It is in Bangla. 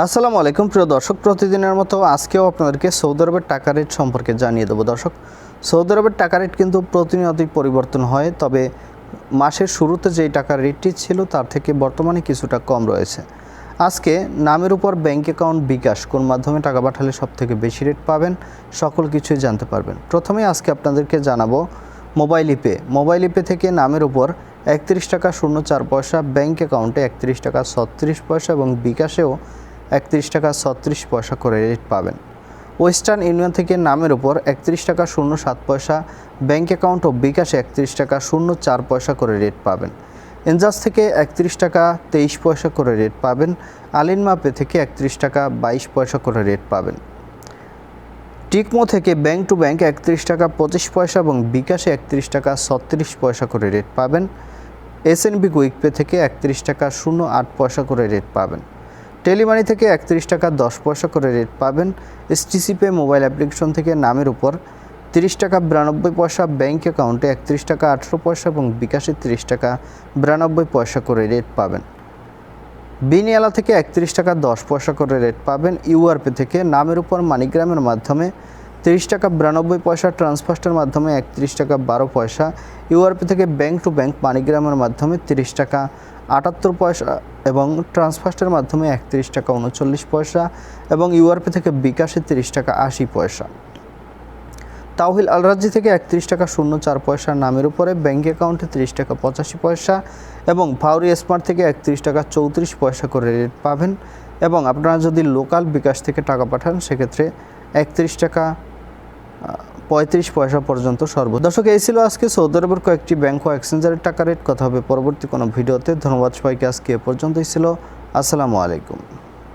আসসালামু আলাইকুম, প্রিয় দর্শক, প্রতিদিনের মতো আজকেও আপনাদেরকে সৌদি আরবের টাকা রেট সম্পর্কে জানিয়ে দেবো। দর্শক, সৌদি আরবের টাকা রেট কিন্তু প্রতিনিয়তই পরিবর্তন হয়, তবে মাসের শুরুতে যেই টাকার রেটটি ছিল তার থেকে বর্তমানে কিছুটা কম রয়েছে। আজকে নামের উপর ব্যাংক অ্যাকাউন্ট বিকাশ, কোন মাধ্যমে টাকা পাঠালে সব থেকে বেশি রেট পাবেন, সকল কিছুই জানতে পারবেন। প্রথমে আজকে আপনাদেরকে জানাব মোবাইল ইপে মোবাইল ইপে থেকে নামের উপর একত্রিশ টাকা শূন্য চার পয়সা ব্যাংক অ্যাকাউন্টে একত্রিশ টাকা ছত্রিশ পয়সা এবং বিকাশেও একত্রিশ টাকা ছত্রিশ পয়সা করে রেট পাবেন। ওয়েস্টার্ন ইউনিয়ন থেকে নামের উপর একত্রিশ টাকা শূন্য সাত পয়সা ব্যাঙ্ক অ্যাকাউন্ট ও বিকাশে একত্রিশ টাকা শূন্য চার পয়সা করে রেট পাবেন। এনজাস থেকে একত্রিশ টাকা তেইশ পয়সা করে রেট পাবেন। আলিন মাপে থেকে একত্রিশ টাকা বাইশ পয়সা করে রেট পাবেন। টিকমো থেকে ব্যাংক টু ব্যাংক একত্রিশ টাকা পঁচিশ পয়সা এবং বিকাশে একত্রিশ টাকা ছত্রিশ পয়সা করে রেট পাবেন। এসএনবি কুইকপে থেকে একত্রিশ টাকা শূন্য আট পয়সা করে রেট পাবেন। টেলিমানি থেকে একত্রিশ টাকা দশ পয়সা করে রেট পাবেন এসটিসি পে মোবাইল অ্যাপ্লিকেশন থেকে নামের উপর। তিরিশ টাকা বিরানব্বই পয়সা ব্যাঙ্ক অ্যাকাউন্টে একত্রিশ টাকা আঠেরো পয়সা এবং বিকাশে তিরিশ টাকা বিরানব্বই পয়সা করে রেট পাবেন। বিনিয়ালা থেকে একত্রিশ টাকা দশ পয়সা করে রেট পাবেন ইউআরপি থেকে নামের উপর মানিগ্রামের মাধ্যমে। তিরিশ টাকা বিরানব্বই পয়সা ট্রান্সফার্স্টের মাধ্যমে একত্রিশ টাকা বারো পয়সা ইউআরপি থেকে ব্যাংক টু ব্যাংক মানিগ্রামের মাধ্যমে তিরিশ টাকা। আটাত্তর পয়সা এবং ট্রান্সফার্স্টের মাধ্যমে একত্রিশ টাকা উনচল্লিশ পয়সা এবং ইউআরপি থেকে বিকাশে তিরিশ টাকা আশি পয়সা। তাওহিল আলরাজি থেকে একত্রিশ টাকা শূন্য চার পয়সা নামের উপরে ব্যাঙ্ক অ্যাকাউন্টে তিরিশ টাকা পঁচাশি পয়সা এবং ভাউরি স্মার্ট থেকে একত্রিশ টাকা চৌত্রিশ পয়সা করে রেট পাবেন এবং আপনারা যদি লোকাল বিকাশ থেকে টাকা পাঠান, সেক্ষেত্রে একত্রিশ টাকা পঁয়ত্রিশ পয়সা পর্যন্ত সর্ব দর্শক, এই ছিল আজকে সৌদি আরবের কয়েকটি ব্যাংক ও এক্সচেঞ্জারের টাকা রেট কথা হবে পরবর্তী কোনো ভিডিওতে। ধন্যবাদ সবাইকে, আজকে এ পর্যন্তই ছিল। আসসালামু আলাইকুম।